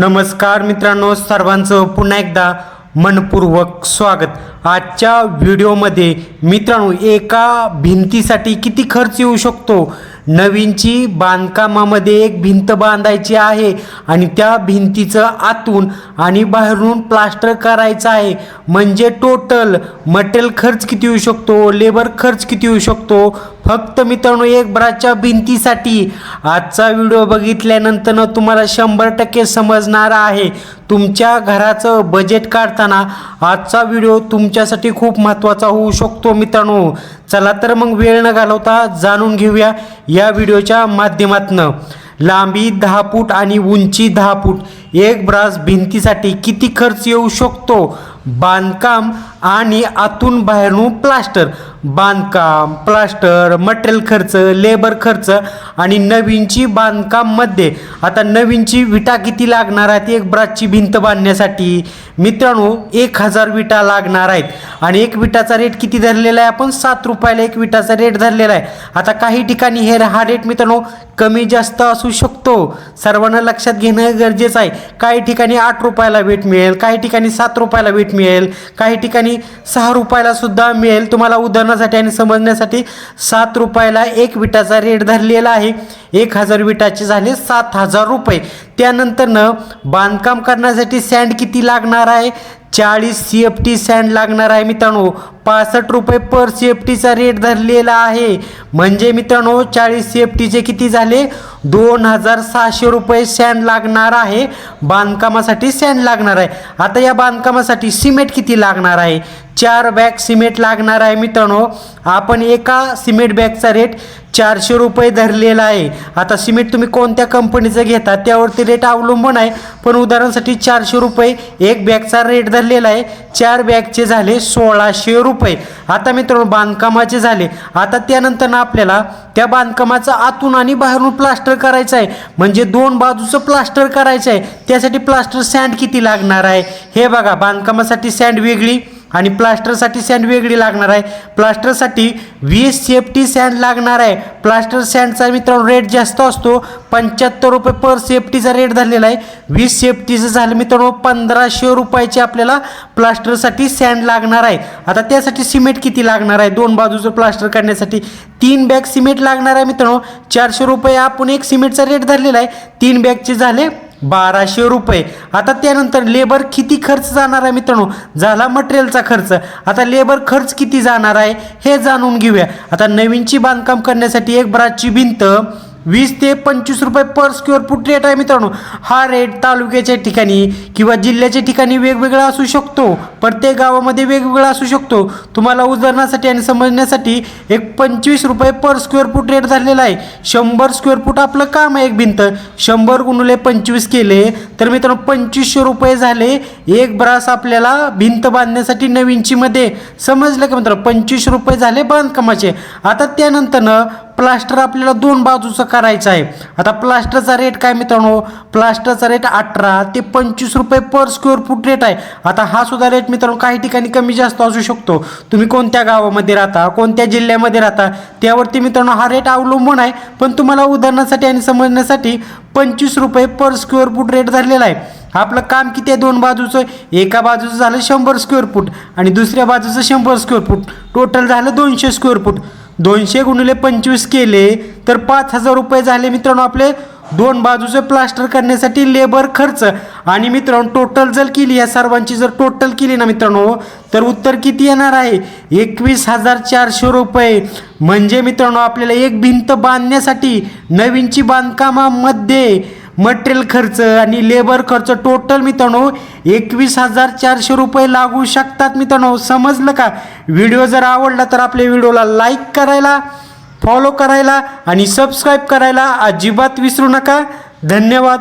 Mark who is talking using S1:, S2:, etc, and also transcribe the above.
S1: नमस्कार मित्रांनो सर्वांचं पुन्हा एकदा मनपूर्वक स्वागत. आजच्या व्हिडिओमध्ये मित्रांनो एका भिंतीसाठी किती खर्च येऊ शकतो? नवीनची बांधकामामध्ये एक भिंत बांधायची आहे आणि त्या भिंतीचं आतून आणि बाहेरून प्लास्टर करायचं आहे. म्हणजे टोटल मटेरियल खर्च किती येऊ शकतो? लेबर खर्च किती येऊ शकतो? फक्त मित्रांनो एक ब्राच्या भिंतीसाठी. आजचा व्हिडिओ बघितल्यानंतर तुम्हाला शंभर टक्के समजणार आहे. तुमच्या घराचं बजेट काढताना आजचा व्हिडिओ तुमच्यासाठी खूप महत्त्वाचा होऊ शकतो मित्रांनो. चला तर मग वेळ न घालवता जाणून घेऊया या व्हिडिओच्या माध्यमातून. लांबी दहा फूट आणि उंची दहा फूट. एक ब्रास भिंतीसाठी किती खर्च येऊ शकतो? बांधकाम आणि आतून बाहेरून प्लास्टर बांधकाम प्लास्टर मटेरियल खर्च लेबर खर्च आणि नवीनची बांधकाममध्ये आता नवीनची विटा किती लागणार आहेत? एक ब्रासची भिंत बांधण्यासाठी. मित्रांनो एक हजार विटा लागणार आहेत. आणि एक विटाचा रेट किती धरलेला आहे? आपण सात रुपयाला एक विटाचा रेट धरलेला आहे. आता काही ठिकाणी हे हा रेट मित्रांनो कमी जास्त असू शकतो. सर्वांना लक्षात घेणं गरजेचं आहे. काही ठिकाणी आठ रुपयाला वेट मिळेल काही ठिकाणी सात रुपयाला वेट मिळेल काही ठिकाणी सहा रुपयाला सुद्धा मिळेल. तुम्हाला उदाहरणासाठी आणि समजण्यासाठी सात रुपयाला एक विटाचा रेट धरलेला आहे. एक हजार विटाचे झाले सात हजार रुपये. त्यानंतरनं बांधकाम करण्यासाठी सँड किती लागणार आहे? चाळीस सी एफ टी सँड लागणार आहे मित्रांनो. पासष्ट रुपये पर सी एफ टीचा रेट धरलेला आहे. म्हणजे मित्रांनो चाळीस सी एफ टीचे किती झाले? दोन हजार सहाशे रुपये सँड लागणार आहे. बांधकामासाठी सँड लागणार आहे. आता या बांधकामासाठी सिमेंट किती लागणार आहे? चार बॅग सिमेंट लागणार आहे मित्रांनो. आपण एका सिमेंट बॅगचा रेट चारशे रुपये धरलेला आहे. आता सिमेंट तुम्ही कोणत्या कंपनीचं घेता त्यावरती रेट अवलंबून आहे. पण उदाहरणासाठी चारशे रुपये एक बॅगचा रेट धरलेला आहे. चार बॅगचे झाले सोळाशे रुपये. आता मित्रांनो बांधकामाचे झाले. आता त्यानंतर आपल्याला त्या बांधकामाचं आतून आणि बाहेरून प्लास्टर करायचं आहे. म्हणजे दोन बाजूचं प्लास्टर करायचं आहे. त्यासाठी प्लास्टर सँड किती लागणार आहे? हे बघा बांधकामासाठी सँड वेगळी. आणि प्लास्टरसाठी सँड वेगळी लागणार आहे. प्लास्टरसाठी वीस सेफ्टी सँड लागणार आहे. प्लास्टर सँडचा मित्रांनो रेट जास्त असतो. पंच्याहत्तर रुपये पर सेफ्टीचा रेट झालेला आहे. वीस सेफ्टीचं झालं मित्रांनो पंधराशे रुपयाचे आपल्याला प्लास्टरसाठी सँड लागणार आहे. आता त्यासाठी सिमेंट किती लागणार आहे? दोन बाजूचं प्लास्टर करण्यासाठी तीन बॅग सिमेंट लागणार आहे मित्रांनो. चारशे रुपये आपण एक सिमेंटचा रेट धरलेला आहे. तीन बॅगचे झाले बाराशे रुपये. आता त्यानंतर लेबर किती खर्च जाणार आहे मित्रांनो? झाला मटेरियलचा खर्च. आता लेबर खर्च किती जाणार आहे हे जाणून घेऊया. आता नवीनची बांधकाम करण्यासाठी एक ब्राची भिंत वीस ते पंचवीस रुपये पर स्क्वेअर फूट रेट आहे मित्रांनो. हा रेट तालुक्याच्या ठिकाणी किंवा जिल्ह्याच्या ठिकाणी वेगवेगळा असू शकतो. प्रत्येक गावामध्ये वेगवेगळा असू शकतो. तुम्हाला उदाहरणासाठी आणि समजण्यासाठी एक पंचवीस रुपये पर स्क्वेअर फूट रेट झालेला आहे. शंभर स्क्वेअर फूट आपलं काम आहे एक भिंत. शंभर गुणुले पंचवीस केले तर मित्रांनो पंचवीसशे रुपये झाले. एक ब्रास आपल्याला भिंत बांधण्यासाठी नवीनचीमध्ये समजलं का मित्रांनो? पंचवीस रुपये झाले बांधकामाचे. आता त्यानंतरनं प्लास्टर आपल्याला दोन बाजूचं करायचं आहे. आता प्लास्टरचा रेट काय मित्रांनो? प्लास्टरचा रेट अठरा ते पंचवीस रुपये पर स्क्वेअर फूट रेट आहे. आता हा सुद्धा रेट मित्रांनो काही ठिकाणी कमी जास्त असू शकतो. तुम्ही कोणत्या गावामध्ये राहता कोणत्या जिल्ह्यामध्ये राहता त्यावरती मित्रांनो हा रेट अवलंबून आहे. पण तुम्हाला उदाहरणासाठी आणि समजण्यासाठी पंचवीस रुपये पर स्क्वेअर फूट रेट धरलेला आहे. आपलं काम किती आहे? दोन बाजूचं. एका बाजूचं झालं शंभर स्क्वेअर फूट आणि दुसऱ्या बाजूचं शंभर स्क्वेअर फूट टोटल झालं दोनशे स्क्वेअर फूट दोनशे गुणिले पंचवीस केले तर पाच हजार रुपये झाले मित्रांनो आपले. दोन बाजूचे प्लास्टर करण्यासाठी लेबर खर्च. आणि मित्रांनो टोटल जर केली या सर्वांची जर टोटल केली ना मित्रांनो तर उत्तर किती येणार आहे? एकवीस हजार चारशे रुपये. म्हणजे मित्रांनो आपल्याला एक भिंत बांधण्यासाठी नवीनची बांधकामामध्ये मटेरियल खर्च आणि लेबर खर्च टोटल मित्रांनो एकवीस हजार चारशे रुपये लागू शकतात मित्रांनो. समजलं का? व्हिडिओ जर आवडला तर आपल्या व्हिडिओला लाईक करायला फॉलो करायला आणि सबस्क्राईब करायला अजिबात विसरू नका. धन्यवाद.